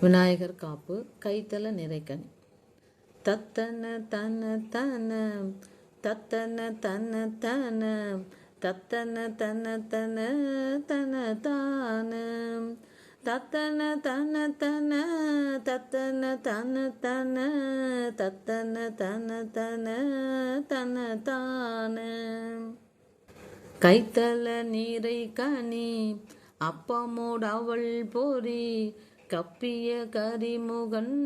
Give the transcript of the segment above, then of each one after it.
விநாயகர் காப்பு கைத்தல நிறைக்கணி. தத்தன தன தன தத்தன தன தன தத்தன தன தன தன தான. தத்தன தன தன தத்தன தன தன தத்தன தன தன தன தான. கைத்தல நீரை கனி அப்பமோட அவள் பொறி கப்பிய கரிமுகன்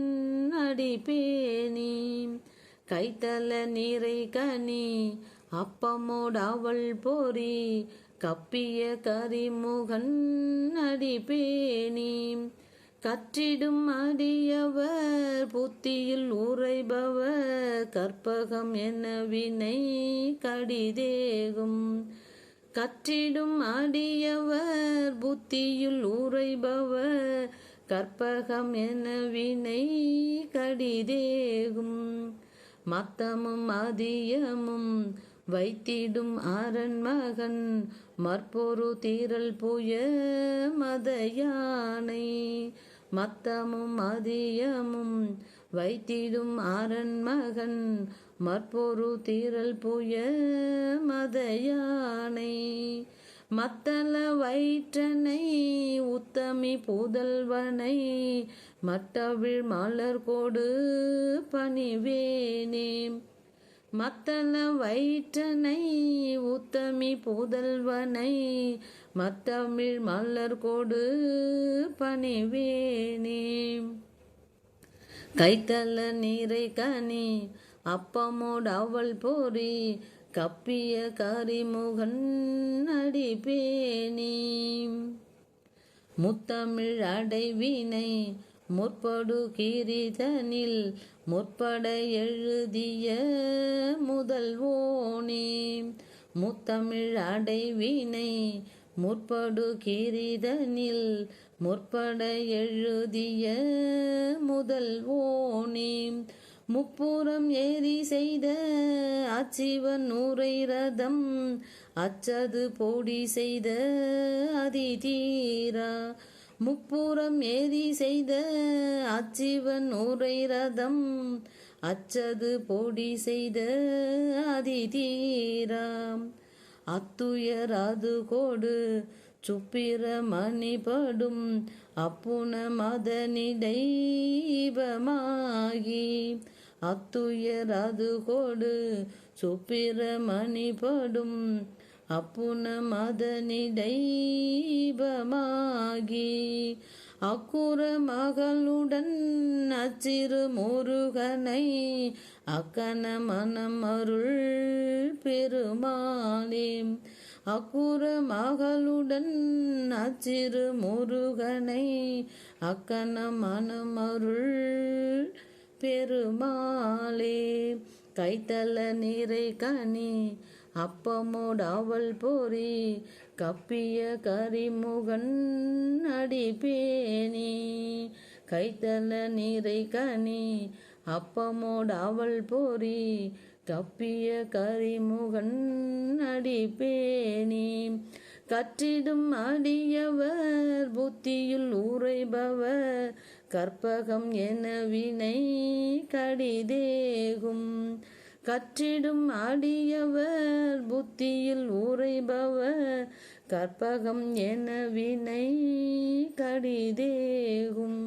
அடிப்பேணி கைத்தல நீரை கனி அப்பமோட அவள் பொறி கப்பிய கரிமுகன் அடிப்பேணி கற்றிடும் அடியவர் புத்தியில் உரைபவர் கற்பகம் என வினை கடிதேகும். கற்றிடும் அடியவர் புத்தியில் உரைபவர் கற்பகம் என வினை கடிதேகும். மத்தமும் அதியமும் வைத்திடும் அரண்மகன் மற்பொரு தீரல் புய மத யானை மத்தமும் அதியமும் வைத்திடும் அரண்மகன் மற்பொரு தீரல் புய மத யானை மத்தள வயிற்றனை உத்தமி புதல்வனை மட்டவிழ் மலர் கொடு பணிவேனே. மத்தள வயிற்றனை உத்தமி புதல்வனை மத்தமிழ் மலர் கொடு பணிவேனே. கைத்தல நீரை கனி அப்பமோடு அவள் போரி கப்பிய கரிமுகன் அடிப்பேணி முத்தமிழ் அடைவினை முற்படு கீரிதனில் முற்பட எழுதிய முதல்வோனே. முத்தமிழ் அடைவினை முற்படு கீரிதனில் முற்பட எழுதிய முதல்வோனே. முப்புறம் ஏறி செய்த அச்சிவன் நூரை ரதம் அச்சது போடி செய்த அதிதீரா. முப்புறம் ஏறி செய்த அச்சிவன் நூரை ரதம் அச்சது போடி செய்த அதிதீராம் அத்துயர் அது கோடு சுப்பிர மணிபடும் அப்புன மதனிடைபமாகி அத்துயர் அது கொடு சுப்பிரமணி படும் அப்புன மதனிடைபமாகி அக்குற மகளுடன் அச்சிறு முருகனை அக்கன மனம் அருள் பெருமானே அக்குற மகளுடன் அச்சிறு முருகனை அக்கன மனம் அருள் பெருமாளே கைத்தல நீரை கனி அப்பமோடு அவள் பொறி கப்பிய கரிமுகன் அடிப்பேனி. கைத்தல நீரை கனி அப்பமோடு அவள் பொறி கப்பிய கரிமுகன் அடிப்பேனி. கற்றிடும் அடியவர் புத்தியில் உரைபவர் கற்பகம் என வினை கடிதேகும். கற்றிடும் அடியவர் புத்தியில் உரைபவர் கற்பகம் என வினை கடிதேகும்.